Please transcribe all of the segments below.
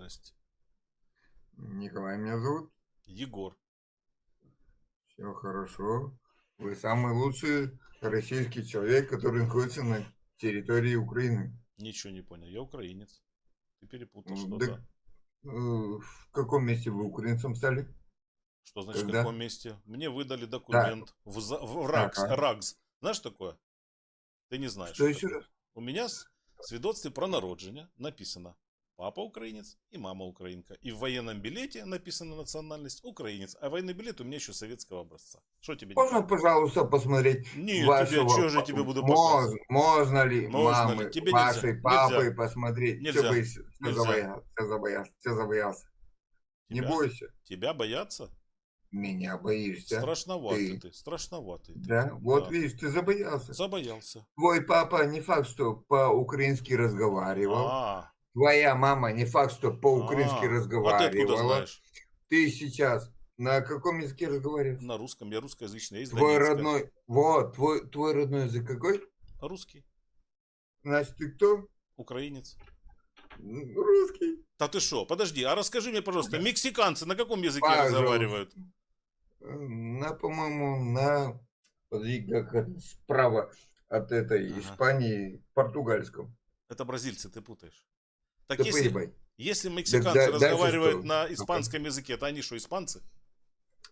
Здрасте. Николай меня зовут. Егор. Все хорошо. Вы самый лучший российский человек, который находится на территории Украины. Ничего не понял. Я украинец. Ты перепутал Ну, что-то. да- Э, В каком месте вы украинцем стали? Что значит в когда? каком месте? Мне выдали документ в, за- в РАГС, Ага. РАГС. Знаешь такое? Ты не знаешь. Что что еще такое. раз? У меня в свідоцтві про народження написано папа українець і мама українка. І в воєнному білеті написано національність українець, а воєнний білет у меня еще советского образца. Что тебе не Можно, пожалуйста, посмотреть Нет, вашего... тебе, что же я тебе буду Мож- показывать? Можно ли Можно ли? мамы Тебе нельзя. вашей Нельзя. папы посмотреть? Нельзя. Все боишься? Все Нельзя. забоялся, все забоялся, все забоялся. Не Тебя? бойся. Тебя боятся? Меня боишься. Страшноватый Ты. ты, страшноватый ты. Да? Вот Да. видишь, ты забоялся. Забоялся. Твой папа не факт, что по-украински разговаривал. А, Твоя мама не факт, что по-украински а, а ты откуда разговаривала. знаешь? Ты сейчас на каком языке разговариваешь? На русском, я русскоязычный, я Твой Донецка. родной... Вот, твой, твой родной язык какой? Русский, Значит, ты кто? украинец. Русский. Да ты что? Подожди, а расскажи мне, пожалуйста, мексиканцы на каком языке Пожалуйста. разговаривают? На, по-моему, на... Подожди, как справа от этой Ага. Испании, португальском. Это бразильцы, ты путаешь. Так Да если, если мексиканцы да- разговаривают на испанском языке, то они что, испанцы?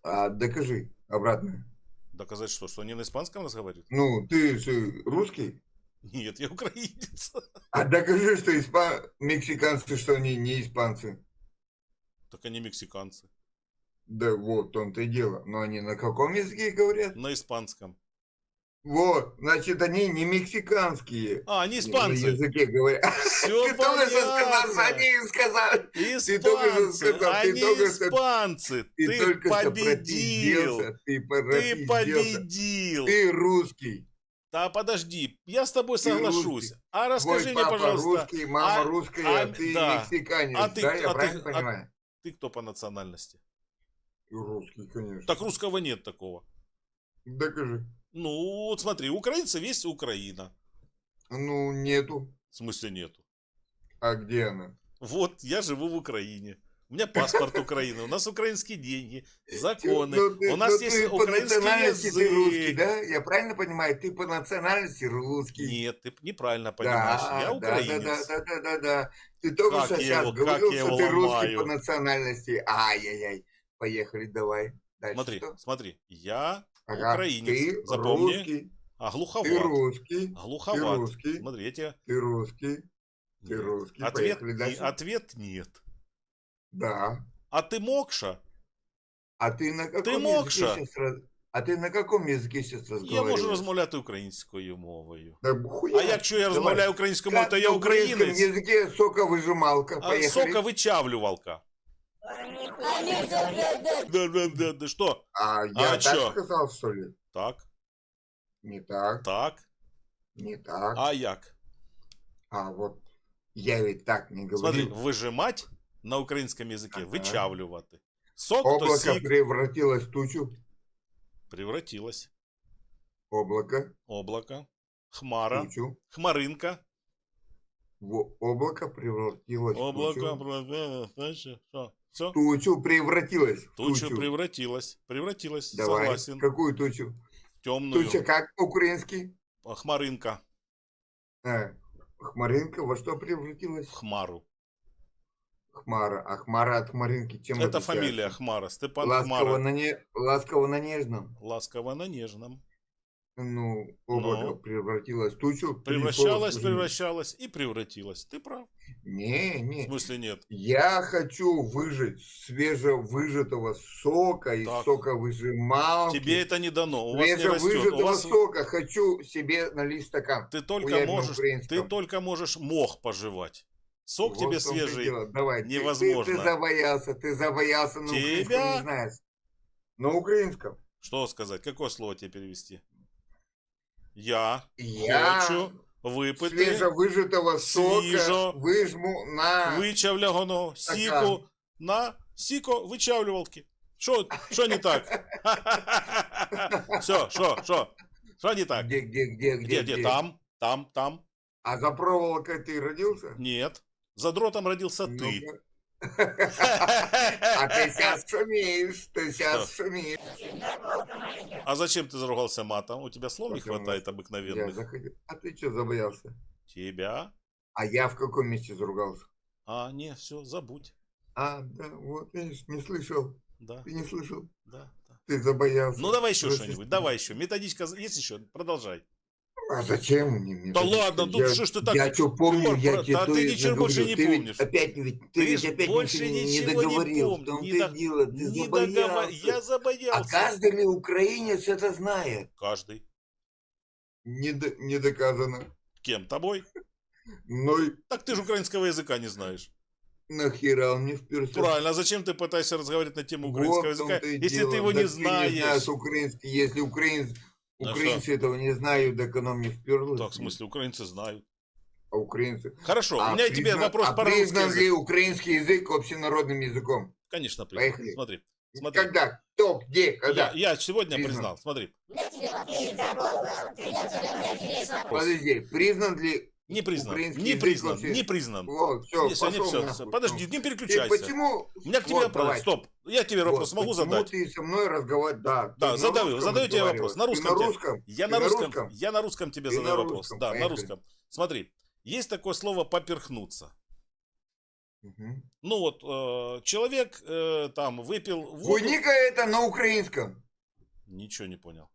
А докажи обратно. Доказать что? Что они на испанском разговаривают? Ну, ты же русский? Нет, я украинец. А докажи, что испа... мексиканцы, что они не испанцы. Так они мексиканцы. Да вот, в том-то и дело. Но они на каком языке говорят? На испанском. Вот, значит, они не мексиканские. А, они На испанцы. языке говорят. Все Ты только что сказал, понятно. они сказали. Ты только что Испанцы, сказал, ты они только что- испанцы. Ты, Ты только победил. Ты Ты победил. Ты русский. Да подожди, я с тобой Ты соглашусь. русский. А расскажи Твой мне, пожалуйста, русский, мама а- русская, а- а ты да. мексиканец. А ты да, я а ты- правильно а- понимаю? ты кто по национальности? Русский, конечно. Так русского нет такого. Докажи. Ну, вот смотри, украинцев есть Украина. Ну, нету. В смысле нету. А где она? Вот, я живу в Украине. У меня паспорт Украины, у нас украинские деньги, законы, Ну, ты- у нас ну, есть ты по украинский национальности ты русский, язык. да? Я правильно понимаю? Ты по национальности русский. Нет, ты неправильно понимаешь, Да, я да, украинец. Да, да, да, да, да. Ты только Как что я сейчас его- говорил, что ты русский по национальности. Ай-яй-яй. Поехали, давай. Дальше Смотри, что? смотри, я Ага, украинец, Ты запомни. русский. а Ты глуховат. русский. Ты Глуховат. русский. Смотри, я тебе... Ты русский. Ты Нет. русский. Ответ, Поехали и- дальше. ответ нет. Да. А ты мокша? А ты на каком мокша? языке сейчас раз- А ты на каком языке сейчас Я разговариваешь? можу розмовляти українською мовою. Да хуя. А якщо я Давай. розмовляю українською мовою, Как то я на украинском українець. языке соковыжималка. А Поехали. сока вичавлювалка. Да, да, да, да, что? А я А так чё? сказал, что ли? Так, Не так, так. не так. А як? А вот я ведь так не Смотри, говорил. вижимать на українському язикі, Ага. вичавлювати. Сок то Облако сік превратилось в тучу. превратилось. Облако, Облако, хмара, тучу. хмаринка, в облако превратилось в облако, тучу. Все? Тучу превратилось в тучу. превратилась. Превратилась, Давай, согласен. какую тучу? Темную. Туча как по-украински? Хмаринка. А, хмаринка во что превратилась? В хмару. Хмара. А хмара от хмаринки чем Это отличается? фамилия Хмара. Степан Ласково Хмара. на, не... Ласково на нежном. Ласково на нежном. Ну, облако Ну. превратилось в тучу. Три Превращалась, слова превращалась и превратилась. Ты прав. скажи. Не, В не. смысле нет. Я хочу выжать свежевыжатого сока из Так. соковыжималки. Тебе это не дано. У вас не растет. У Свежевыжатого вас сока хочу себе налить стакан. ты только можешь, ты украинском. только можешь мох пожевать. Сок Вот тебе в том-то и свежий. дело. Давай, ты- невозможно. Ты, ты забоялся, ты забоялся на украинском Тебя? не знаешь. На украинском. Что сказать? Какое слово тебе перевести? Я Я хочу выпити свежевыжатого сока свежо- выжму на... вичавляного сіку на сіко вичавлювалки. Що, що не так? Все, що, що? Що не так? Где, где, где, Где, где, где? Там, там, там. А за проволокой ты родился? Нет. За дротом родился ты. Ну-ка. А ты сейчас шумишь, ты сейчас шумишь. А зачем ты заругался матом? У тебя слов не хватает Я обыкновенных. заходил. А ты что забоялся? Тебя? А я в каком месте заругался? А, не, все, забудь. А, да, вот, видишь, не слышал. Да, Ты не слышал. да, да. Ты забоялся. Ну давай еще что-нибудь, давай еще. Методичка есть еще? Продолжай. А зачем мне Да методичка? ладно, ну я, что ж ты так Я что помню, я тебе да ты ничего наговорил. больше не ты ведь помнишь. опять ведь, ты, Ты ведь опять больше ничего не, не ничего не договорил. в том-то не и до- дело, ты Не забоялся. Я А забоялся. каждый ли украинец это знает? Каждый. Не, до- не доказано. Кем? Тобой? Ну и Так ты же украинского языка не знаешь. нахера он мне вперся? Правильно, а зачем ты пытаешься разговаривать на тему Вот украинского в том-то языка, если дело. ты его Да не Ты не знаешь знаешь? украинский. Если украинц, А украинцы этого не знают, так оно мне вперлось. Так, в смысле, украинцы знают. А украинцы. Хорошо, А у меня к тебе вопрос а по русски. признан ли украинский язык общенародным языком? Конечно, признан. Поехали. Смотри, смотри. Когда? Кто? Где? Когда? Я, я сегодня Признан. признал, смотри. Подожди, признан ли... Не признан, Украинский не признан, вообще- не признан. Вот, все, Не, не, всё, всё. Подожди, не Ты переключайся. почему... У меня к тебе Вот, вопрос. давай. Стоп. Я тебе Вот, вопрос могу задать? ты со мной разговариваешь? Да. Да, ты задаю, русском задаю тебе вопрос. На? Ты русском на тебе. русском? Я Ты на русском, я на русском тебе Ты задаю на вопрос. русском, Да, на русском. Смотри, есть такое слово поперхнуться. Мгм. Ну вот, э, человек э, там выпил. Хуйника это на украинском. Ничего не понял.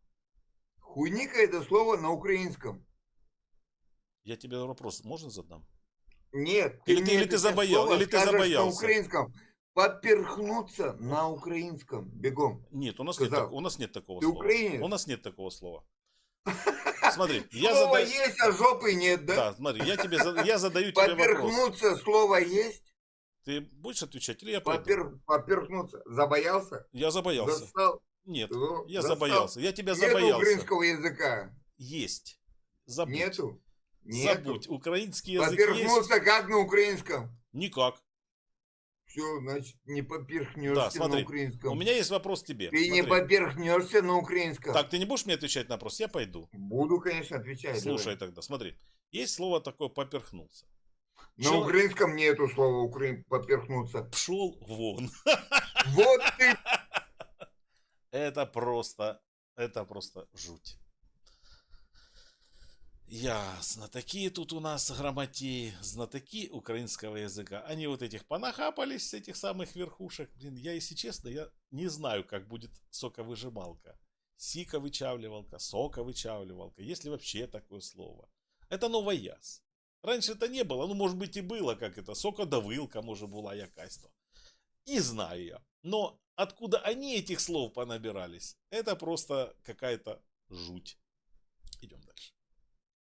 Хуйника это слово на украинском. Я тебе вопрос можно задам? Нет. Или ты- мне или ты забоял- или ты забоялся? На украинском. Поперхнуться на украинском. Бегом. Нет, у нас, нет, Сказал. у нас нет такого Ты слова. украинец? У нас нет такого слова. Смотри, я слово задаю... есть, а жопы нет, да? Да, смотри, я, тебе, я задаю тебе вопрос. Поперхнуться слово есть? Ты будешь отвечать или я? Попер... Поперхнуться. Забоялся? Я забоялся. Застал? Нет, Ну, я застал. забоялся. Я тебя Нету забоялся. украинского языка. Есть. Забудь. Нету? Нету. Забудь. Украинский язык есть. Поперхнуться как на украинском? Никак. Все, значит, не Да, поперхнешься смотри, на украинском. У меня есть вопрос к тебе. Ты не Смотри. поперхнешься на украинском. Так, ты не будешь мне отвечать на вопрос? Я пойду. Буду, конечно, отвечать. Слушай давай. тогда, смотри. Есть слово такое поперхнулся. На Чел- украинском нету слова украин... поперхнуться. Пшел вон. Вот ты... Это просто, это просто жуть. Ясно. Такие тут у нас грамотеи, знатоки украинского языка. Они вот этих понахапались с этих самых верхушек. Блин, я, если честно, я не знаю, как будет соковыжималка. Сиковычавливалка, соковычавливалка. Есть ли вообще такое слово? Это новояз. Раньше это не было. Ну, может быть, и было, как это. Сокодавилка, може, була якась то. Не знаю я. Но откуда они этих слов понабирались, это просто какая-то жуть. Идем дальше.